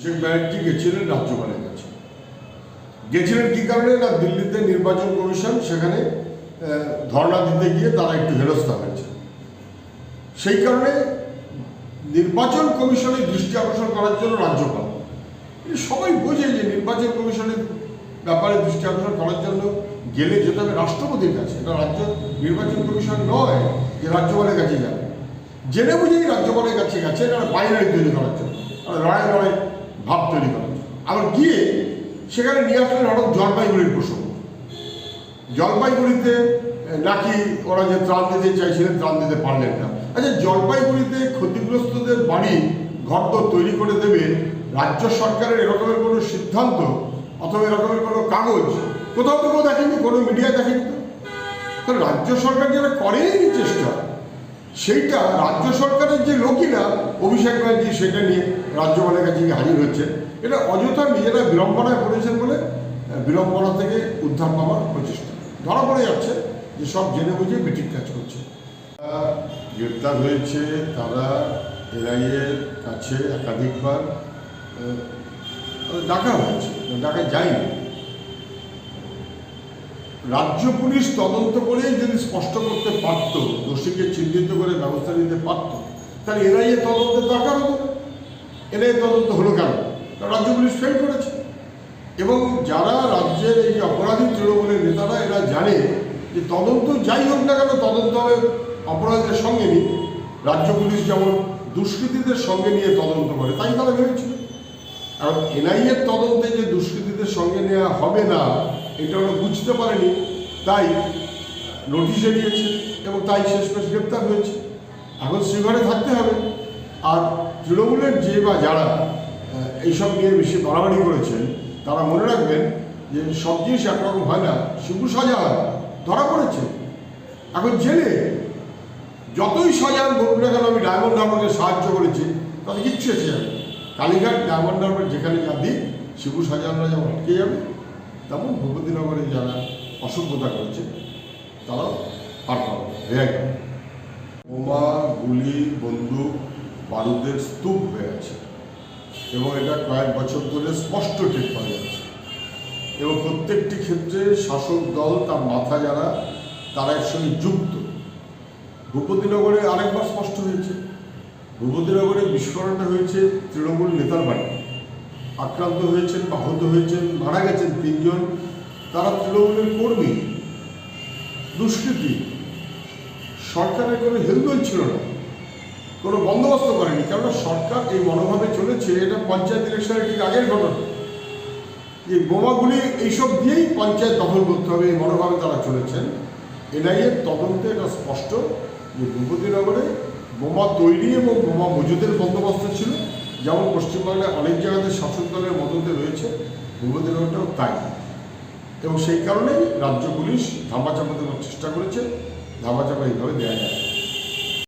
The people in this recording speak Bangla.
অভিষেক ব্যানার্জি গেছিলেন রাজ্যপালের কাছে। গেছিলেন কি কারণে? না, দিল্লিতে নির্বাচন কমিশন সেখানে ধর্ণা দিতে গিয়ে তারা একটু হেরস্তা হয়েছে। সেই কারণে নির্বাচন কমিশনের দৃষ্টি আকর্ষণ করার জন্য রাজ্যপাল। সবাই বোঝে যে নির্বাচন কমিশনের ব্যাপারে দৃষ্টি আকর্ষণ করার জন্য গেলে যেতে হবে রাষ্ট্রপতির কাছে, এটা রাজ্য, নির্বাচন কমিশন নয় যে রাজ্যপালের কাছে যাবে। জেনে বুঝেই রাজ্যপালের কাছে গেছে এটা বাইনারি তৈরি করার জন্য। লড়াই লড়াই ভাব তৈরি জন্য আবার গিয়ে সেখানে নিয়ে আসলেন হঠাৎ জলপাইগুড়ির প্রসঙ্গ। জলপাইগুড়িতে নাকি ওরা যে ত্রাণ দিতে চাইছিলেন, ত্রাণ দিতে পারলেন না। আচ্ছা জলপাইগুড়িতে ক্ষতিগ্রস্তদের বাড়ি ঘরদোর তৈরি করে দেবে রাজ্য সরকারের এরকমের কোনো সিদ্ধান্ত অথবা এরকমের কোনো কাগজ? কোথাও কেউ দেখেনি, কোনো মিডিয়া দেখেনি তো? রাজ্য সরকার যারা করেনি চেষ্টা। সেইটা রাজ্য সরকারের যে লোকই না অভিষেক ব্যানার্জি সেটা নিয়ে রাজ্যপালের কাছে গিয়ে হাজির হচ্ছে। এটা অযথা নিজেরা বিড়ম্বনায় পড়েছেন বলে বিড়ম্বনা থেকে উদ্ধার পাওয়ার প্রচেষ্টা। ধরা পড়ে যাচ্ছে যে সব জেনে বুঝে বেঠিক কাজ করছে। গ্রেপ্তার হয়েছে তারা এনআইএর কাছে একাধিকবার ডাকা হয়েছে। ডাকা যায়নি। রাজ্য পুলিশ তদন্ত করেই যদি স্পষ্ট করতে পারত, দোষীকে চিহ্নিত করে ব্যবস্থা নিতে পারত, তাহলে এনআইএ তদন্তের দরকার হতো। এনআইএ তদন্ত হলো কেন? রাজ্য পুলিশ ফেল করেছে। এবং যারা রাজ্যের এই অপরাধী তৃণমূলের নেতারা, এরা জানে যে তদন্ত যাই হোক না কেন, তদন্ত হবে অপরাধীদের সঙ্গে নিয়ে। রাজ্য পুলিশ যেমন দুষ্কৃতীদের সঙ্গে নিয়ে তদন্ত করে, তাই তারা ভেবেছিল। কারণ এনআইএর তদন্তে যে দুষ্কৃতীদের সঙ্গে নেওয়া হবে না এটা ওরা বুঝতে পারেনি, তাই নোটিশে এড়িয়েছে এবং তাই শেষমেশ গ্রেপ্তার হয়েছে। এখন শ্রীঘরে থাকতে হবে। আর তৃণমূলের যে বা যারা এইসব নিয়ে বেশি বাড়াবাড়ি করেছেন, তারা মনে রাখবেন যে সব জিনিস একরকম হয় না শিবু শাহজাহান ধরা পড়েছে। এখন জেলে যতই শাহজাহান বলুন না কেন, আমি ডায়মন্ড হারবারকে সাহায্য করেছি, তাতে কিচ্ছু এসে কালীঘাট, ডায়মন্ড হারবার, যেখানে যা দিক শিবু শাহজাহানরা যেমন আটকে যাবে তেমন ভূপতিনগরে যারা অসভ্যতা করেছে, তারাও পার পাবে বোমা, গুলি, বন্দুক বারুদের স্তূপ হয়ে আছে এবং এটা কয়েক বছর ধরে স্পষ্ট টের পাওয়া যাচ্ছে। এবং প্রত্যেকটি ক্ষেত্রে শাসক দল তার মাথা যারা, তারা এর সঙ্গে যুক্ত। ভূপতিনগরে আরেকবার স্পষ্ট হয়েছে। ভূপতিনগরে বিস্ফোরণটা হয়েছে তৃণমূল নেতার বাড়ি আক্রান্ত হয়েছেন বা আহত হয়েছেন, মারা গেছেন তিনজন। তারা তৃণমূলের কর্মী, দুষ্কৃতি। সরকারের কোনো হেলদোল ছিল না। কোনো বন্দোবস্ত করেনি। কেননা সরকার এই মনোভাবে চলেছে, এটা পঞ্চায়েত ইলেকশনের ঠিক আগের ঘটনা। এই বোমাগুলি এইসব দিয়েই পঞ্চায়েত দখল করতে হবে এই মনোভাবে তারা চলেছেন। এনআইএর তদন্তে এটা স্পষ্ট যে ভূপতিনগরে বোমা তৈরি এবং বোমা মজুদের বন্দোবস্ত ছিল। যেমন পশ্চিমবাংলায় অনেক জায়গাতে শাসক দলের মদতে রয়েছে ভূপতিনগরটাও তাই। এবং সেই কারণেই রাজ্য পুলিশ ধামাচাপা দেওয়ার চেষ্টা করেছে ধামাচাপা এইভাবে দেওয়া যায়